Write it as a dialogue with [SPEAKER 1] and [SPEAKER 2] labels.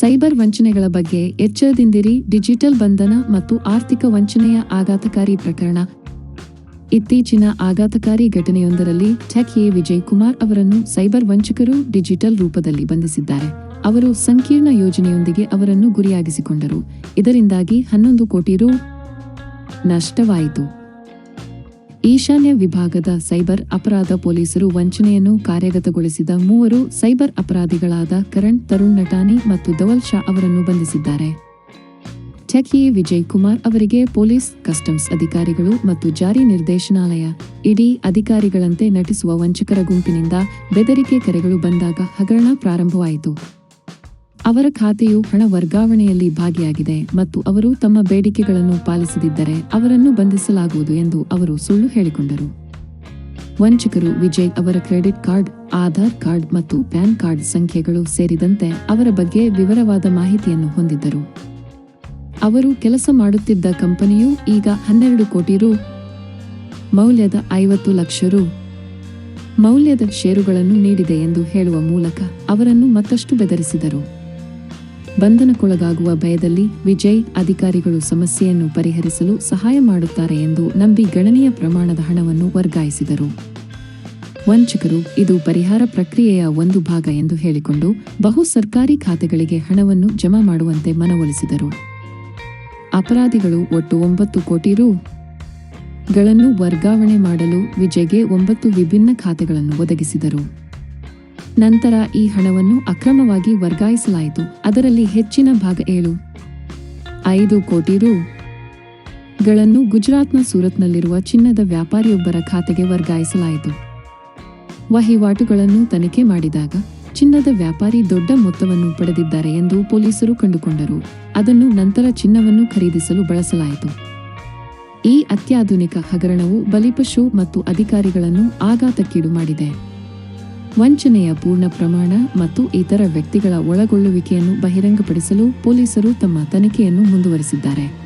[SPEAKER 1] Cyber ವಂಚನೆಗಳ ಬಗ್ಗೆ ಎಚ್ಚರದಿಂದಿರಿ. Digital ಬಂಧನ ಮತ್ತು ಆರ್ಥಿಕ ವಂಚನೆಯ ಆಘಾತಕಾರಿ ಪ್ರಕರಣ. ಇತ್ತೀಚಿನ ಆಘಾತಕಾರಿ ಘಟನೆಯೊಂದರಲ್ಲಿ ಟೆಕ್ ಎ ವಿಜಯ್ ಕುಮಾರ್ ಅವರನ್ನು ಸೈಬರ್ ವಂಚಕರು ಡಿಜಿಟಲ್ ರೂಪದಲ್ಲಿ ಬಂಧಿಸಿದ್ದಾರೆ. ಅವರು ಸಂಕೀರ್ಣ ಯೋಜನೆಯೊಂದಿಗೆ ಅವರನ್ನು ಗುರಿಯಾಗಿಸಿಕೊಂಡರು. ಇದರಿಂದಾಗಿ ಹನ್ನೊಂದು ಕೋಟಿ ರು ನಷ್ಟವಾಯಿತು. ಈಶಾನ್ಯ ವಿಭಾಗದ ಸೈಬರ್ ಅಪರಾಧ ಪೊಲೀಸರು ವಂಚನೆಯನ್ನು ಕಾರ್ಯಗತಗೊಳಿಸಿದ ಮೂವರು ಸೈಬರ್ ಅಪರಾಧಿಗಳಾದ ಕರಣ್, ತರುಣ್ ನಟಾನಿ ಮತ್ತು ಧವಲ್ ಶಾ ಅವರನ್ನು ಬಂಧಿಸಿದ್ದಾರೆ. ಟೆಕಿ ವಿಜಯ್ ಕುಮಾರ್ ಅವರಿಗೆ ಪೊಲೀಸ್, ಕಸ್ಟಮ್ಸ್ ಅಧಿಕಾರಿಗಳು ಮತ್ತು ಜಾರಿ ನಿರ್ದೇಶನಾಲಯ, ಇಡೀ ಅಧಿಕಾರಿಗಳಂತೆ ನಟಿಸುವ ವಂಚಕರ ಗುಂಪಿನಿಂದ ಬೆದರಿಕೆ ಕರೆಗಳು ಬಂದಾಗ ಹಗರಣ ಪ್ರಾರಂಭವಾಯಿತು. ಅವರ ಖಾತೆಯು ಹಣ ವರ್ಗಾವಣೆಯಲ್ಲಿ ಭಾಗಿಯಾಗಿದೆ ಮತ್ತು ಅವರು ತಮ್ಮ ಬೇಡಿಕೆಗಳನ್ನು ಪಾಲಿಸದಿದ್ದರೆ ಅವರನ್ನು ಬಂಧಿಸಲಾಗುವುದು ಎಂದು ಅವರು ಸುಳ್ಳು ಹೇಳಿಕೊಂಡರು. ವಂಚಕರು ವಿಜಯ್ ಅವರ ಕ್ರೆಡಿಟ್ ಕಾರ್ಡ್, ಆಧಾರ್ ಕಾರ್ಡ್ ಮತ್ತು ಪ್ಯಾನ್ ಕಾರ್ಡ್ ಸಂಖ್ಯೆಗಳು ಸೇರಿದಂತೆ ಅವರ ಬಗ್ಗೆ ವಿವರವಾದ ಮಾಹಿತಿಯನ್ನು ಹೊಂದಿದ್ದರು. ಅವರು ಕೆಲಸ ಮಾಡುತ್ತಿದ್ದ ಕಂಪನಿಯು ಈಗ ಹನ್ನೆರಡು ಕೋಟಿ ರು, ಮೌಲ್ಯದ ಐವತ್ತು ಲಕ್ಷ ರು, ಮೌಲ್ಯದ ಷೇರುಗಳನ್ನು ನೀಡಿದೆ ಎಂದು ಹೇಳುವ ಮೂಲಕ ಅವರನ್ನು ಮತ್ತಷ್ಟು ಬೆದರಿಸಿದರು. ಬಂಧನಕ್ಕೊಳಗಾಗುವ ಭಯದಲ್ಲಿ ವಿಜಯ್ ಅಧಿಕಾರಿಗಳು ಸಮಸ್ಯೆಯನ್ನು ಪರಿಹರಿಸಲು ಸಹಾಯ ಮಾಡುತ್ತಾರೆ ಎಂದು ನಂಬಿ ಗಣನೀಯ ಪ್ರಮಾಣದ ಹಣವನ್ನು ವರ್ಗಾಯಿಸಿದರು. ವಂಚಕರು ಇದು ಪರಿಹಾರ ಪ್ರಕ್ರಿಯೆಯ ಒಂದು ಭಾಗ ಎಂದು ಹೇಳಿಕೊಂಡು ಬಹು ಸರ್ಕಾರಿ ಖಾತೆಗಳಿಗೆ ಹಣವನ್ನು ಜಮಾ ಮಾಡುವಂತೆ ಮನವೊಲಿಸಿದರು. ಅಪರಾಧಿಗಳು ಒಟ್ಟು ಒಂಬತ್ತು ಕೋಟಿ ರು. ಗಳನ್ನು ವರ್ಗಾವಣೆ ಮಾಡಲು ವಿಜಯ್ಗೆ ಒಂಬತ್ತು ವಿಭಿನ್ನ ಖಾತೆಗಳನ್ನು ಒದಗಿಸಿದರು. ನಂತರ ಈ ಹಣವನ್ನು ಅಕ್ರಮವಾಗಿ ವರ್ಗಾಯಿಸಲಾಯಿತು. ಅದರಲ್ಲಿ ಹೆಚ್ಚಿನ ಭಾಗ ಏಳು. ಐದು ಕೋಟಿ ರು. ಗಳನ್ನು ಗುಜರಾತ್ನ ಸೂರತ್ನಲ್ಲಿರುವ ಚಿನ್ನದ ವ್ಯಾಪಾರಿಯೊಬ್ಬರ ಖಾತೆಗೆ ವರ್ಗಾಯಿಸಲಾಯಿತು. ವಹಿವಾಟುಗಳನ್ನು ತನಿಖೆ ಮಾಡಿದಾಗ ಚಿನ್ನದ ವ್ಯಾಪಾರಿ ದೊಡ್ಡ ಮೊತ್ತವನ್ನು ಪಡೆದಿದ್ದಾರೆ ಎಂದು ಪೊಲೀಸರು ಕಂಡುಕೊಂಡರು. ಅದನ್ನು ನಂತರ ಚಿನ್ನವನ್ನು ಖರೀದಿಸಲು ಬಳಸಲಾಯಿತು. ಈ ಅತ್ಯಾಧುನಿಕ ಹಗರಣವು ಬಲಿಪಶು ಮತ್ತು ಅಧಿಕಾರಿಗಳನ್ನು ಆಘಾತಕ್ಕೀಡು ಮಾಡಿದೆ. ವಂಚನೆಯ ಪೂರ್ಣ ಪ್ರಮಾಣ ಮತ್ತು ಇತರ ವ್ಯಕ್ತಿಗಳ ಒಳಗೊಳ್ಳುವಿಕೆಯನ್ನು ಬಹಿರಂಗಪಡಿಸಲು ಪೊಲೀಸರು ತಮ್ಮ ತನಿಖೆಯನ್ನು ಮುಂದುವರಿಸಿದ್ದಾರೆ.